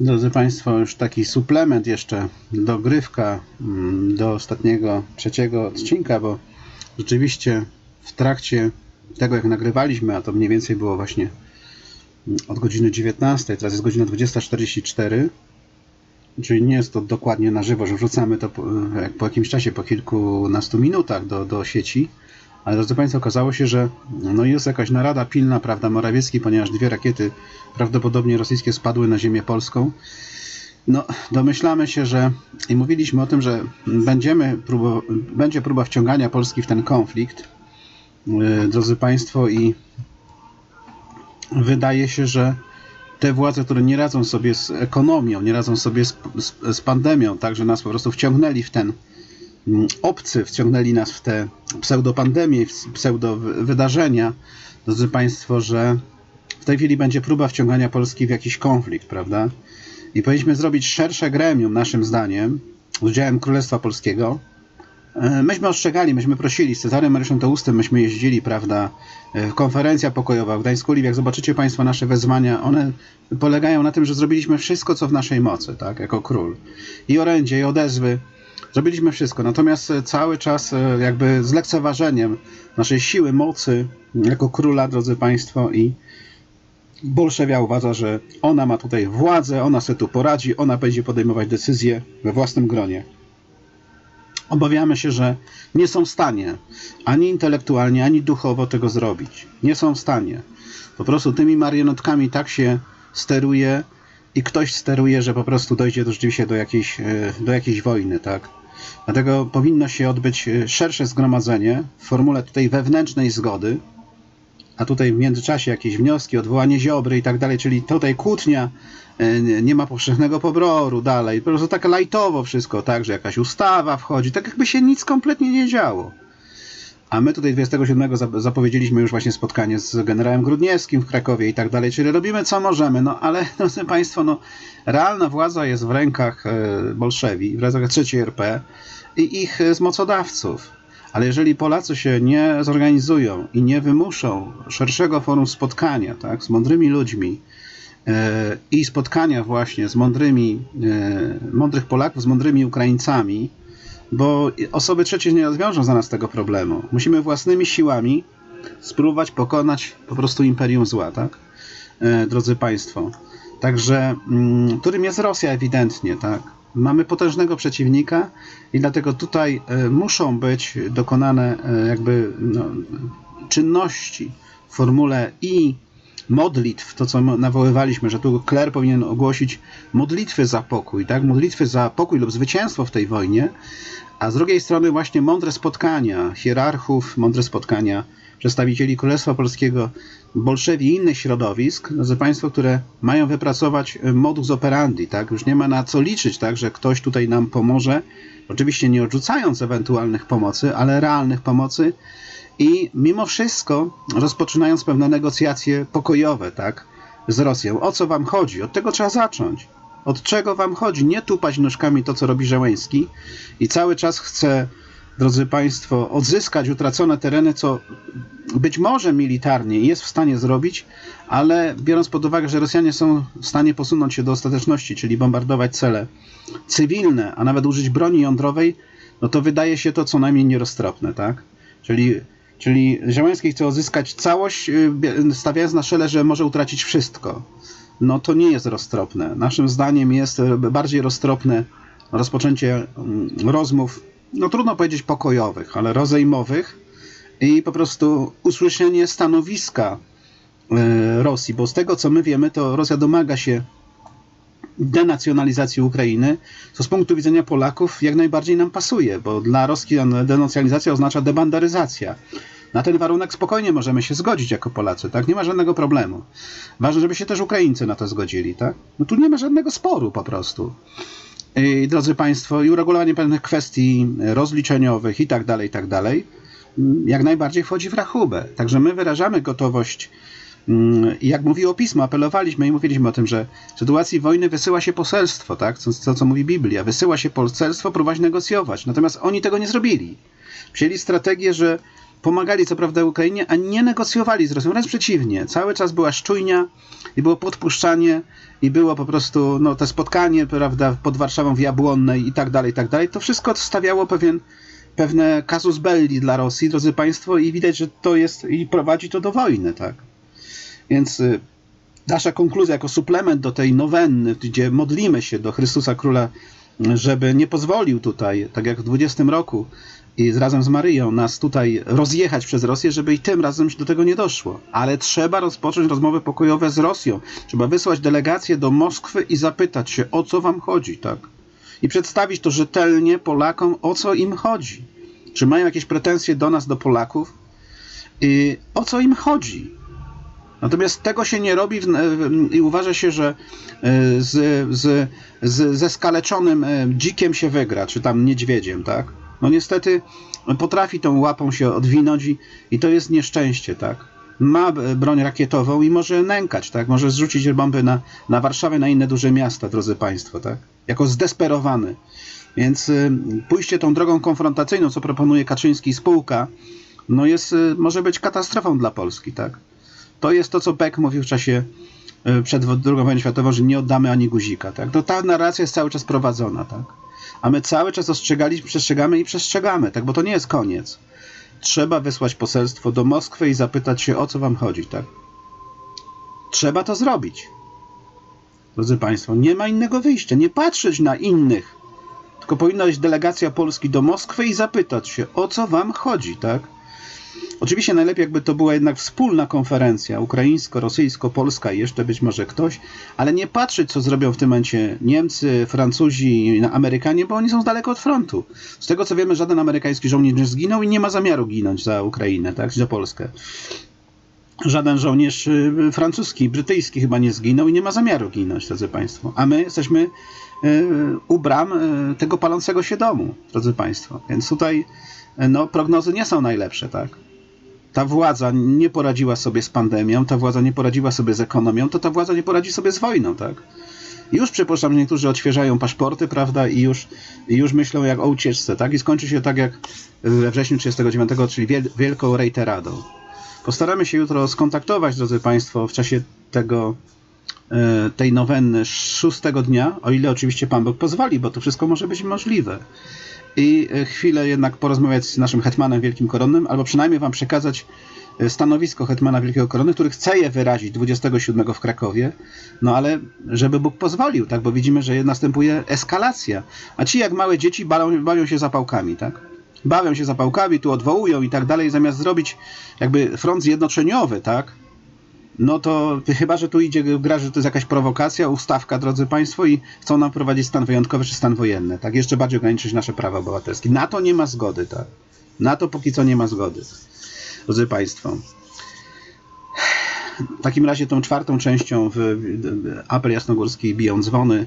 Drodzy Państwo, już taki suplement jeszcze, dogrywka mm, do ostatniego, trzeciego odcinka, bo rzeczywiście w trakcie tego, jak nagrywaliśmy, a to mniej więcej było właśnie mm, od godziny 19, teraz jest godzina 20.44, czyli nie jest to dokładnie na żywo, że wrzucamy to po, po jakimś czasie, po kilkunastu minutach do, do sieci, ale drodzy Państwo, okazało się, że no jest jakaś narada pilna, prawda, Morawiecki, ponieważ dwie rakiety prawdopodobnie rosyjskie spadły na ziemię polską. No, domyślamy się, że i mówiliśmy o tym, że będziemy próbo, będzie próba wciągania Polski w ten konflikt, yy, drodzy Państwo, i wydaje się, że te władze, które nie radzą sobie z ekonomią, nie radzą sobie z, z, z pandemią, także nas po prostu wciągnęli w ten obcy, wciągnęli nas w te pseudopandemie, w pseudo-wydarzenia, drodzy Państwo, że w tej chwili będzie próba wciągania Polski w jakiś konflikt, prawda? I powinniśmy zrobić szersze gremium, naszym zdaniem, z udziałem Królestwa Polskiego. E, Myśmy ostrzegali, myśmy prosili, z Cezarem Maryszą Tołustym myśmy jeździli, prawda, e, konferencja pokojowa w Gdańsku Liwie. Jak zobaczycie Państwo nasze wezwania, one polegają na tym, że zrobiliśmy wszystko, co w naszej mocy, tak, jako król. I orędzie, i odezwy. Zrobiliśmy wszystko, natomiast e, cały czas e, jakby z lekceważeniem naszej siły, mocy jako króla, drodzy Państwo, i Bolszewia uważa, że ona ma tutaj władzę, ona sobie tu poradzi, ona będzie podejmować decyzje we własnym gronie. Obawiamy się, że nie są w stanie ani intelektualnie, ani duchowo tego zrobić. Nie są w stanie. Po prostu tymi marionetkami tak się steruje i ktoś steruje, że po prostu dojdzie do, rzeczywiście do jakiejś, e, do jakiejś wojny, tak? Dlatego powinno się odbyć e, szersze zgromadzenie w formule tutaj wewnętrznej zgody, a tutaj w międzyczasie jakieś wnioski, odwołanie Ziobry i tak dalej, czyli tutaj kłótnia, e, nie- ma powszechnego pobroru dalej, po prostu tak lajtowo wszystko, tak, że jakaś ustawa wchodzi, tak jakby się nic kompletnie nie działo. A my tutaj 27 zap- zapowiedzieliśmy już właśnie spotkanie z generałem Grudniewskim w Krakowie i tak dalej, czyli robimy co możemy, no ale drodzy Państwo, no realna władza jest w rękach e, Bolszewi, w rękach III RP i ich e, zmocodawców. Ale jeżeli Polacy się nie zorganizują i nie wymuszą szerszego forum spotkania tak, z mądrymi ludźmi e, i spotkania właśnie z mądrymi, e, mądrych Polaków, z mądrymi Ukraińcami, bo osoby trzecie nie rozwiążą za nas tego problemu. Musimy własnymi siłami spróbować pokonać po prostu imperium zła, tak? E, drodzy Państwo. Także, mm, którym jest Rosja ewidentnie, tak? Mamy potężnego przeciwnika i dlatego tutaj e, muszą być dokonane e, jakby no, czynności w formule i modlitw, to co nawoływaliśmy, że tu kler powinien ogłosić modlitwy za pokój, tak? Modlitwy za pokój lub zwycięstwo w tej wojnie, a z drugiej strony właśnie mądre spotkania hierarchów, mądre spotkania przedstawicieli Królestwa Polskiego, Bolszewi i innych środowisk, drodzy Państwo, które mają wypracować e, modus operandi, tak? Już nie ma na co liczyć, tak, że ktoś tutaj nam pomoże, oczywiście nie odrzucając ewentualnych pomocy, ale realnych pomocy i mimo wszystko rozpoczynając pewne negocjacje pokojowe, tak, z Rosją. O co wam chodzi? Od tego trzeba zacząć. Od czego wam chodzi? Nie tupać nóżkami to, co robi Żeleński i cały czas chce, drodzy Państwo, odzyskać utracone tereny, co być może militarnie jest w stanie zrobić, ale biorąc pod uwagę, że Rosjanie są w stanie posunąć się do ostateczności, czyli bombardować cele cywilne, a nawet użyć broni jądrowej, no to wydaje się to co najmniej nieroztropne, tak? Czyli, czyli Ziełański chce odzyskać całość, y, stawiając na szele, że może utracić wszystko. No to nie jest roztropne. Naszym zdaniem jest y, bardziej roztropne rozpoczęcie mm, rozmów, no trudno powiedzieć pokojowych, ale rozejmowych i po prostu usłyszenie stanowiska y, Rosji, bo z tego co my wiemy, to Rosja domaga się denacjonalizacji Ukrainy, co z punktu widzenia Polaków jak najbardziej nam pasuje, bo dla Rosjan denacjonalizacja oznacza debandaryzacja. Na ten warunek spokojnie możemy się zgodzić jako Polacy, tak? Nie ma żadnego problemu. Ważne, żeby się też Ukraińcy na to zgodzili, tak? No tu nie ma żadnego sporu po prostu. I, drodzy Państwo, i uregulowanie pewnych kwestii rozliczeniowych i tak dalej, i tak dalej, mm, jak najbardziej wchodzi w rachubę. Także my wyrażamy gotowość I jak mówiło pismo, apelowaliśmy i mówiliśmy o tym, że w sytuacji wojny wysyła się poselstwo, tak? Co, co, co mówi Biblia. Wysyła się poselstwo, próbować negocjować. Natomiast oni tego nie zrobili. Przyjęli strategię, że pomagali co prawda Ukrainie, a nie negocjowali z Rosją. Wręcz przeciwnie. Cały czas była szczujnia i było podpuszczanie i było po prostu no, te spotkanie prawda, pod Warszawą w Jabłonnej i tak dalej, i tak dalej. To wszystko stawiało pewien, pewne casus belli dla Rosji, drodzy Państwo, i widać, że to jest i prowadzi to do wojny, tak? Więc y, nasza konkluzja jako suplement do tej nowenny, gdzie modlimy się do Chrystusa Króla, żeby nie pozwolił tutaj, tak jak w 20 roku, i razem z Maryją nas tutaj rozjechać przez Rosję, żeby i tym razem do tego nie doszło. Ale trzeba rozpocząć rozmowy pokojowe z Rosją. Trzeba wysłać delegację do Moskwy i zapytać się, o co wam chodzi, tak? I przedstawić to rzetelnie Polakom, o co im chodzi. Czy mają jakieś pretensje do nas, do Polaków? I o co im chodzi? Natomiast tego się nie robi w, w, i uważa się, że e, z, z, z, ze skaleczonym e, dzikiem się wygra, czy tam niedźwiedziem, tak? No niestety potrafi tą łapą się odwinąć i, i to jest nieszczęście, tak? Ma e, broń rakietową i może nękać, tak? Może zrzucić bomby na, na Warszawę, na inne duże miasta, drodzy Państwo, tak? Jako zdesperowany. Więc pójście tą drogą konfrontacyjną, co proponuje Kaczyński i spółka, no jest, może być katastrofą dla Polski, tak? To jest to, co Beck mówił w czasie y, przed II wojną światową, że nie oddamy ani guzika, tak? To ta narracja jest cały czas prowadzona, tak? A my cały czas ostrzegaliśmy, przestrzegamy i przestrzegamy, tak? Bo to nie jest koniec. Trzeba wysłać poselstwo do Moskwy i zapytać się, o co wam chodzi, tak? Trzeba to zrobić. Drodzy Państwo, nie ma innego wyjścia. Nie patrzeć na innych, tylko powinna iść delegacja Polski do Moskwy i zapytać się, o co wam chodzi, tak? Oczywiście najlepiej, jakby to była jednak wspólna konferencja ukraińsko-rosyjsko-polska i jeszcze być może ktoś, ale nie patrzeć, co zrobią w tym momencie Niemcy, Francuzi Amerykanie, bo oni są z daleko od frontu. Z tego co wiemy, żaden amerykański żołnierz nie zginął i nie ma zamiaru ginąć za Ukrainę, tak, za Polskę. Żaden żołnierz y, francuski, brytyjski chyba nie zginął i nie ma zamiaru ginąć, drodzy Państwo. A my jesteśmy y, u bram y, tego palącego się domu, drodzy Państwo. Więc tutaj no, prognozy nie są najlepsze, tak? ta władza nie poradziła sobie z pandemią, ta władza nie poradziła sobie z ekonomią, to ta władza nie poradzi sobie z wojną, tak? Już przypuszczam, że niektórzy odświeżają paszporty, prawda, i już, i już myślą jak o ucieczce, tak? I skończy się tak jak we wrześniu 1939, czyli wiel wielką reiteradą. Postaramy się jutro skontaktować, drodzy Państwo, w czasie tego, e, tej nowenny szóstego dnia, o ile oczywiście Pan Bóg pozwoli, bo to wszystko może być możliwe. I e, chwilę jednak porozmawiać z naszym hetmanem wielkim koronnym, albo przynajmniej wam przekazać e, stanowisko hetmana wielkiego korony, który chce je wyrazić 27 w Krakowie, no ale żeby Bóg pozwolił, tak, bo widzimy, że następuje eskalacja, a ci jak małe dzieci bawią, się zapałkami, tak, bawią się zapałkami, tu odwołują i tak dalej, zamiast zrobić jakby front zjednoczeniowy, tak, no to chyba, że tu idzie gra, że to jest jakaś prowokacja, ustawka, drodzy Państwo, i chcą nam prowadzić stan wyjątkowy czy stan wojenny, tak? Jeszcze bardziej ograniczyć nasze prawa obywatelskie. Na to nie ma zgody, tak? Na to póki co nie ma zgody. Drodzy Państwo, w takim razie tą czwartą częścią w Apel Jasnogórski biją dzwony.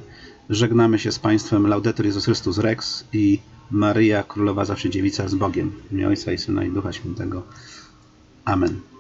Żegnamy się z Państwem Laudetur Jezus Chrystus Rex i Maryja Królowa Zawsze Dziewica z Bogiem. W imię Ojca i Syna i Ducha Świętego. Amen.